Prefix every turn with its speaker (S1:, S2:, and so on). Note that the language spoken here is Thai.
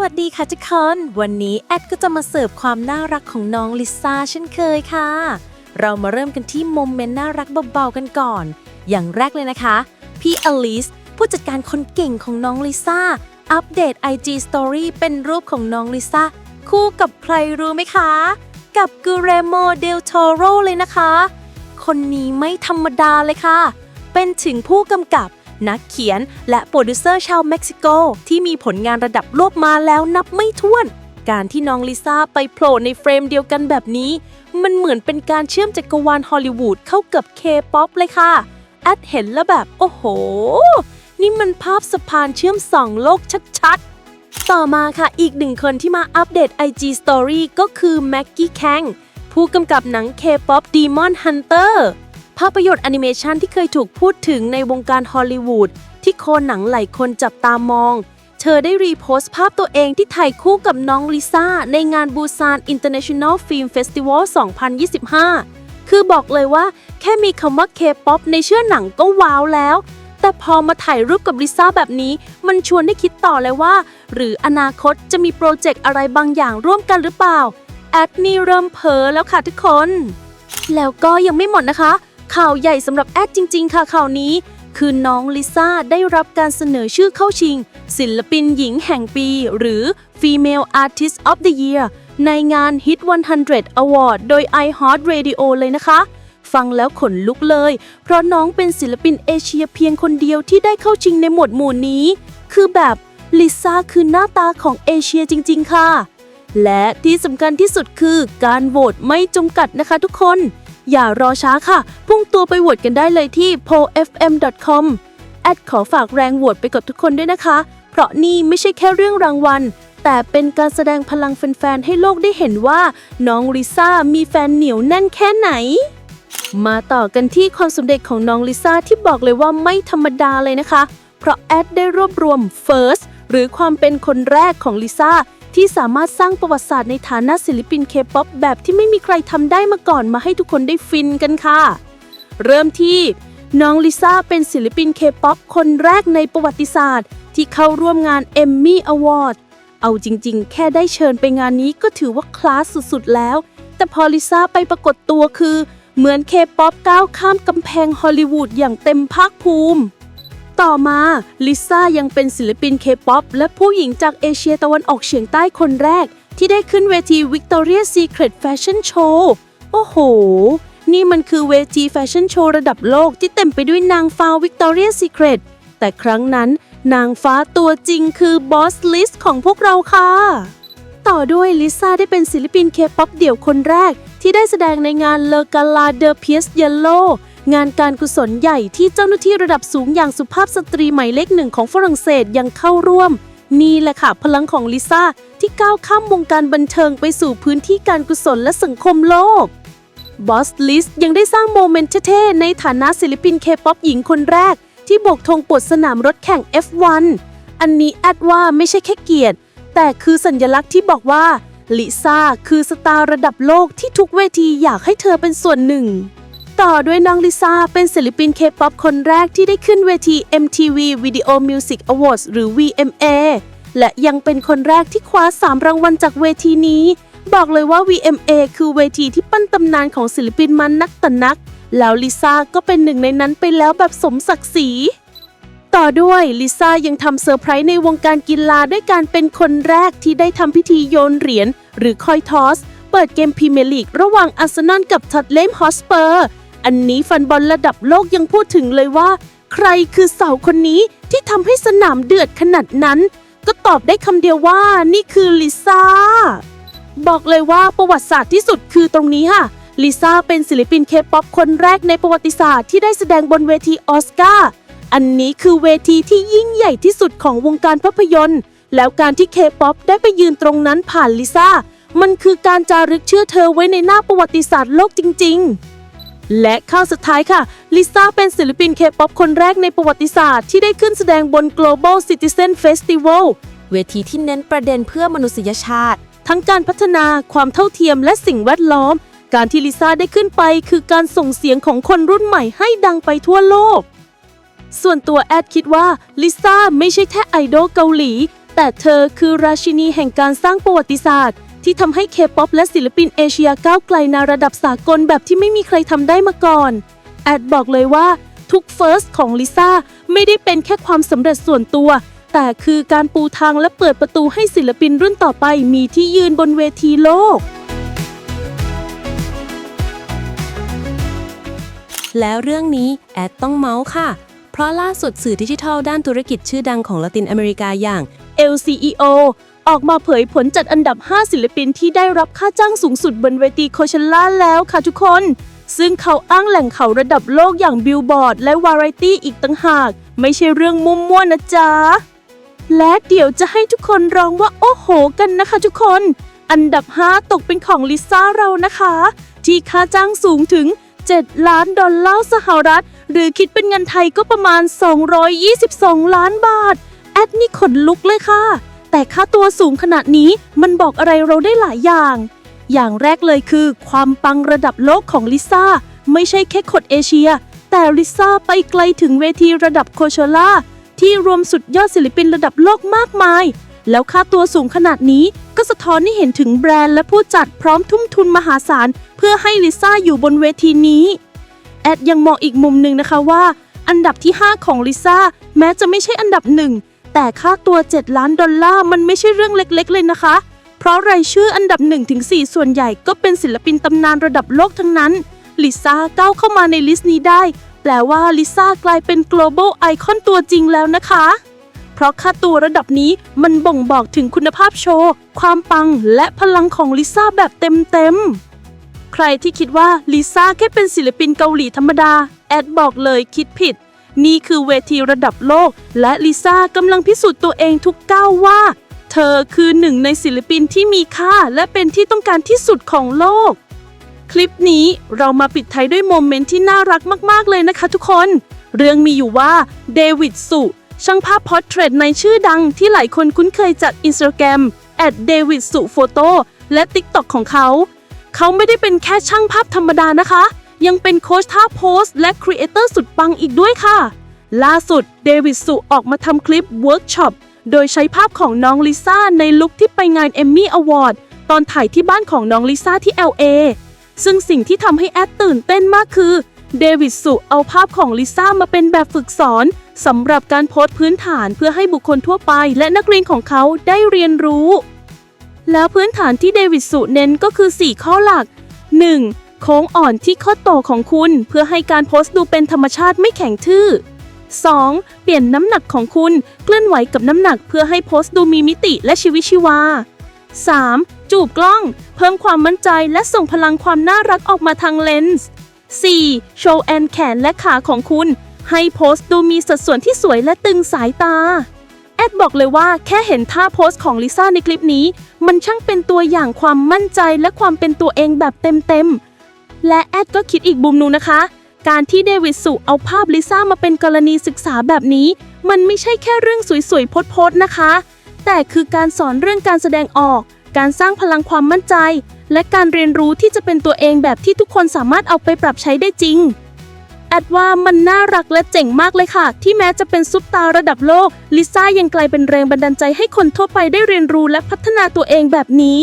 S1: วัสดีค่ะทุกคน วันนี้แอดก็จะมาเสิร์ฟความน่ารักของน้องลิซ่าเช่นเคยค่ะ เรามาเริ่มกันที่โมเมนต์น่ารักเบาๆกันก่อน อย่างแรกเลยนะคะ พี่อลิสผู้จัดการคนเก่งของน้องลิซ่า อัปเดต IG Story เป็นรูปของน้องลิซ่า คู่กับใครรู้ไหมคะ กับกูเรโมเดลโทโรเลยนะคะ คนนี้ไม่ธรรมดาเลยค่ะ เป็นถึงผู้กำกับ นักเขียน และโปรดิวเซอร์ชาวเม็กซิโก ที่มีผลงานระดับโลกมาแล้วนับไม่ถ้วน การที่น้องลิซ่าไปโผล่ในเฟรมเดียวกันแบบนี้ มันเหมือนเป็นการเชื่อมจักรวาลฮอลลีวูดเข้ากับเคป๊อปเลยค่ะ แอดเห็นแล้วแบบ โอ้โห นี่มันภาพสะพานเชื่อมสองโลกชัดๆ ต่อมาค่ะอีกหนึ่งคนที่มาอัปเดต IG Story ก็คือแม็กกี้แคงผู้กำกับหนัง K-POP Demon Hunter ภาพยนตร์แอนิเมชันที่เคยถูกพูดถึงในวงการฮอลลีวูดที่โคนหนังหลายคนจับตามอง เธอได้รีโพสต์ภาพตัวเองที่ถ่ายคู่กับน้องลิซ่า ในงานบูซาน International Film Festival 2025 คือบอกเลยว่า แค่มีคำว่า K-POP ในเชื่อหนังก็ว้าวแล้ว แต่พอมาถ่ายรูปกับลิซ่าแบบนี้ มันชวนให้คิดต่อเลยว่า หรืออนาคตจะมีโปรเจกต์อะไรบางอย่างร่วมกันหรือเปล่า แอดนี่เริ่มเพ้อแล้วค่ะทุกคน แล้วก็ยังไม่หมดนะคะ ข่าวใหญ่สำหรับแอดจริง ๆ ค่ะข่าวนี้ คือน้องลิซ่าได้รับการเสนอชื่อเข้าชิง ศิลปินหญิงแห่งปี หรือ Female Artist of the Year ในงาน Hit 100 Award โดย iHeart Radio เลยนะคะ ฟังแล้วขนลุกเลย เพราะน้องเป็นศิลปินเอเชียเพียงคนเดียวที่ได้เข้าชิงในหมวดหมู่นี้ คือแบบลิซ่าคือหน้าตาของเอเชียจริง ๆ ค่ะ และที่สำคัญที่สุดคือการโหวตไม่จำกัดนะคะทุกคน อย่ารอช้าค่ะ พุ่งตัวไปโหวตกันได้เลยที่ polfm.com แอดขอฝากแรงโหวตไปกับทุกคนด้วยนะคะ เพราะนี่ไม่ใช่แค่เรื่องรางวัล แต่เป็นการแสดงพลังแฟนๆ ให้โลกได้เห็นว่า น้องลิซ่ามีแฟนเหนียวแน่นแค่ไหน มาต่อกันที่ความสำเร็จของน้องลิซ่าที่บอกเลยว่าไม่ธรรมดาเลยนะคะ เพราะแอดได้รวบรวม First หรือความเป็นคนแรกของลิซ่า ที่สามารถสร้างประวัติศาสตร์ในฐานะศิลปินเคป๊อปแบบที่ไม่มีใครทำได้มาก่อนมาให้ทุกคนได้ฟินกันค่ะ เริ่มที่น้องลิซ่าเป็นศิลปินเคป๊อปคนแรกในประวัติศาสตร์ ที่เข้าร่วมงาน Emmy Award เอาจริงๆ แค่ได้เชิญไปงานนี้ก็ถือว่าคลาสสุดๆ แล้ว แต่พอลิซ่าไปปรากฏตัวคือ เหมือนเคป๊อปก้าวข้ามกำแพงฮอลลีวูดอย่างเต็มภาคภูมิ ต่อมาลิซ่ายังเป็นศิลปินเคป๊อปและผู้หญิงจากเอเชียตะวันออกเฉียงใต้คนแรก ที่ได้ขึ้นเวที Victoria's Secret Fashion Show โอ้โห นี่มันคือเวทีแฟชั่นโชว์ระดับโลกที่เต็มไปด้วยนางฟ้า Victoria's Secret แต่ครั้งนั้นนางฟ้าตัวจริงคือบอสลิสของพวกเราค่ะ ต่อด้วยลิซ่าได้เป็นศิลปินเคป๊อปเดี่ยวคนแรก ที่ได้แสดงในงานเลอกาลาเดอเพียสเยลโล งานการกุศลใหญ่ที่เจ้าหน้าที่ระดับสูงอย่างสุภาพสตรีหมายเลขหนึ่งของฝรั่งเศสยังเข้าร่วม นี่แหละค่ะพลังของลิซ่าที่ก้าวข้ามวงการบันเทิงไปสู่พื้นที่การกุศลและสังคมโลกบอสลิสยังได้สร้างโมเมนต์เท่ๆในฐานะศิลปินเคป๊อปหญิงคนแรก ที่โบกธงปวดสนามรถแข่ง F1 อันนี้แอดว่าไม่ใช่แค่เกียรติ แต่คือสัญลักษณ์ที่บอกว่าลิซ่าคือสตาร์ระดับโลกที่ทุกเวทีอยากให้เธอเป็นส่วนหนึ่ง ต่อด้วยน้องลิซ่าเป็นศิลปินเคป๊อปคนแรกที่ได้ขึ้นเวที MTV Video Music Awards หรือ VMA และยังเป็นคนแรกที่คว้า 3 รางวัลจากเวทีนี้ บอกเลยว่า VMA คือเวทีที่ปั้นตำนานของศิลปินมันนักต่นัก แล้วลิซ่าก็เป็นหนึ่งในนั้นไปแล้วแบบสมศักดิ์ศรีต่อด้วยลิซ่ายังทำเซอร์ไพรส์ในวงการกีฬาด้วยการเป็นคนแรกที่ได้ทำพิธีโยนเหรียญหรือคอยทอส เปิดเกมพรีเมียร์ลีกระหว่างอาร์เซนอลกับท็อตเลมฮอสเปอร์ อันนี้ฟันบอลระดับโลกยังพูดถึงเลยว่า ใครคือสาวคนนี้ที่ทำให้สนามเดือดขนาดนั้น ก็ตอบได้คำเดียวว่านี่คือลิซ่า บอกเลยว่าประวัติศาสตร์ที่สุดคือตรงนี้ค่ะลิซ่าเป็นศิลปินเคป๊อปคนแรกในประวัติศาสตร์ที่ได้แสดงบนเวทีออสการ์อันนี้คือเวทีที่ยิ่งใหญ่ที่สุดของวงการภาพยนตร์ แล้วการที่เคป๊อปได้ไปยืนตรงนั้นผ่านลิซ่า มันคือการจารึกชื่อเธอไว้ในหน้าประวัติศาสตร์โลกจริง ๆ และข้าวสุดท้ายค่ะลิซ่าเป็นศิลปินเคป๊อปคนแรกในประวัติศาสตร์ที่ได้ขึ้นแสดงบน Global Citizen Festival เวทีที่เน้นประเด็นเพื่อมนุษยชาติ ทั้งการพัฒนาความเท่าเทียมและสิ่งแวดล้อม การที่ลิซ่าได้ขึ้นไปคือการส่งเสียงของคนรุ่นใหม่ให้ดังไปทั่วโลก ส่วนตัวแอดคิดว่าลิซ่าไม่ใช่แค่ไอดอลเกาหลี แต่
S2: เธอคือราชินีแห่งการสร้างประวัติศาสตร์ ที่ทำให้เคป๊อปและศิลปินเอเชียก้าวไกลในระดับสากลแบบที่ไม่มีใครทำได้มาก่อน แอดบอกเลยว่าทุกเฟิร์สของลิซ่าไม่ได้เป็นแค่ความสำเร็จส่วนตัว แต่คือการปูทางและเปิดประตูให้ศิลปินรุ่นต่อไปมีที่ยืนบนเวทีโลก
S1: แล้วเรื่องนี้แอดต้องเมาส์ค่ะ เพราะล่าสุดสื่อดิจิทัลด้านธุรกิจชื่อดังของละตินอเมริกาอย่าง
S2: LCEO ออกมาเผยผลจัดอันดับ 5 ศิลปินที่ได้รับค่าจ้างสูงสุดบนเวทีโคเชล่าแล้วค่ะทุกคน ซึ่งเขาอ้างแหล่งข่าวระดับโลกอย่างบิลบอร์ดและวาไรตี้อีกต่างหาก ไม่ใช่เรื่องมุมม่วนนะจ๊ะ และเดี๋ยวจะให้ทุกคนร้องว่าโอ้โหกันนะคะทุกคน อันดับ 5 ตกเป็นของลิซ่าเรานะคะ ที่ค่าจ้างสูงถึง 7 ล้านดอลลาร์สหรัฐ หรือคิดเป็นเงินไทยก็ประมาณ 222 ล้านบาท แอดนี่ขนลุกเลยค่ะ แต่ค่าตัวสูงขนาดนี้มันบอกอะไรเราได้หลายอย่าง อย่างแรกเลยคือ ความปังระดับโลกของลิซ่าไม่ใช่แค่คนเอเชีย แต่ลิซ่าไปไกลถึงเวทีระดับโคเชล่าที่รวมสุดยอดศิลปินระดับโลกมากมาย แล้วค่าตัวสูงขนาดนี้ก็สะท้อนให้เห็นถึงแบรนด์และผู้จัดพร้อมทุ่มทุนมหาศาล เพื่อให้ลิซ่าอยู่บนเวทีนี้แอดยังมองอีกมุมหนึ่งนะคะว่า อันดับที่ 5 ของลิซ่าแม้จะไม่ใช่อันดับหนึ่ง แต่ค่าตัว 7 ล้านดอลลาร์มันไม่ใช่เรื่องเล็กๆ เลยนะคะ เพราะรายชื่ออันดับ 1-4 ส่วนใหญ่ก็เป็นศิลปินตำนานระดับโลกทั้งนั้น ลิซ่าก้าวเข้ามาในลิสต์นี้ได้ แปลว่าลิซ่ากลายเป็น global icon ตัวจริงแล้วนะคะ เพราะค่าตัวระดับนี้มันบ่งบอกถึงคุณภาพโชว์ ความปังและพลังของลิซ่าแบบเต็มๆ ใครที่คิดว่าลิซ่าแค่เป็นศิลปินเกาหลีธรรมดา แอดบอกเลยคิดผิด นี่คือเวทีระดับโลก และลิซ่ากำลังพิสูจน์ตัวเองทุกก้าวว่า เธอคือหนึ่งในศิลปินที่มีค่าและเป็นที่ต้องการที่สุดของโลก คลิปนี้เรามาปิดท้ายด้วยโมเมนต์ที่น่ารักมากๆเลยนะคะทุกคน เรื่องมีอยู่ว่าเดวิดสุช่างภาพพอร์เทรตในชื่อดังที่หลายคนคุ้นเคยจากอินสตาแกรมแอดเดวิดสุโฟโต้และ TikTok ของเขา เขาไม่ได้เป็นแค่ช่างภาพธรรมดานะคะ ยังเป็นโค้ชท่าโพสและครีเอเตอร์สุดปังอีกด้วยค่ะ ล่าสุดเดวิดสุออกมาทำคลิปเวิร์กช็อปโดยใช้ภาพของน้องลิซ่าในลุคที่ไปงานเอมมี่อวอร์ดตอนถ่ายที่บ้านของน้องลิซ่าที่ LA ซึ่งสิ่งที่ทำให้แอดตื่นเต้นมากคือเดวิดสุเอาภาพของลิซ่ามาเป็นแบบฝึกสอนสำหรับการโพสต์พื้นฐานเพื่อให้บุคคลทั่วไปและนักเรียนของเขาได้เรียนรู้ แล้วพื้นฐานที่เดวิดสุเน้นก็คือ 4 ข้อหลัก 1. โค้งอ่อนที่ข้อต่อของคุณ เพื่อให้การโพสต์ดูเป็นธรรมชาติไม่แข็งทื่อ 2. เปลี่ยนน้ำหนักของคุณเคลื่อนไหวกับน้ำหนักเพื่อให้โพสต์ดูมีมิติและชีวิตชีวา 3. จูบกล้อง เพิ่มความมั่นใจและส่งพลังความน่ารักออกมาทางเลนส์ 4. โชว์แอนแขนและขาของคุณ ให้โพสต์ดูมีสัดส่วนที่สวยและตึงสายตา แอดบอกเลยว่าแค่เห็นท่าโพสต์ของลิซ่าในคลิปนี้ มันช่างเป็นตัวอย่างความมั่นใจและความเป็นตัวเองแบบเต็มๆ และแอดก็คิดอีกบุมนูนะคะ การที่เดวิดสุเอาภาพลิซ่ามาเป็นกรณีศึกษาแบบนี้ มันไม่ใช่แค่เรื่องสวยๆโพสๆนะคะ แต่คือการสอนเรื่องการแสดงออก การสร้างพลังความมั่นใจ และการเรียนรู้ที่จะเป็นตัวเองแบบที่ทุกคนสามารถเอาไปปรับใช้ได้จริงแอดว่ามันน่ารักและเจ๋งมากเลยค่ะ ที่แม้จะเป็นซุปตาระดับโลก ลิซ่ายังกลายเป็นแรงบันดาลใจให้คนทั่วไปได้เรียนรู้และพัฒนาตัวเองแบบนี้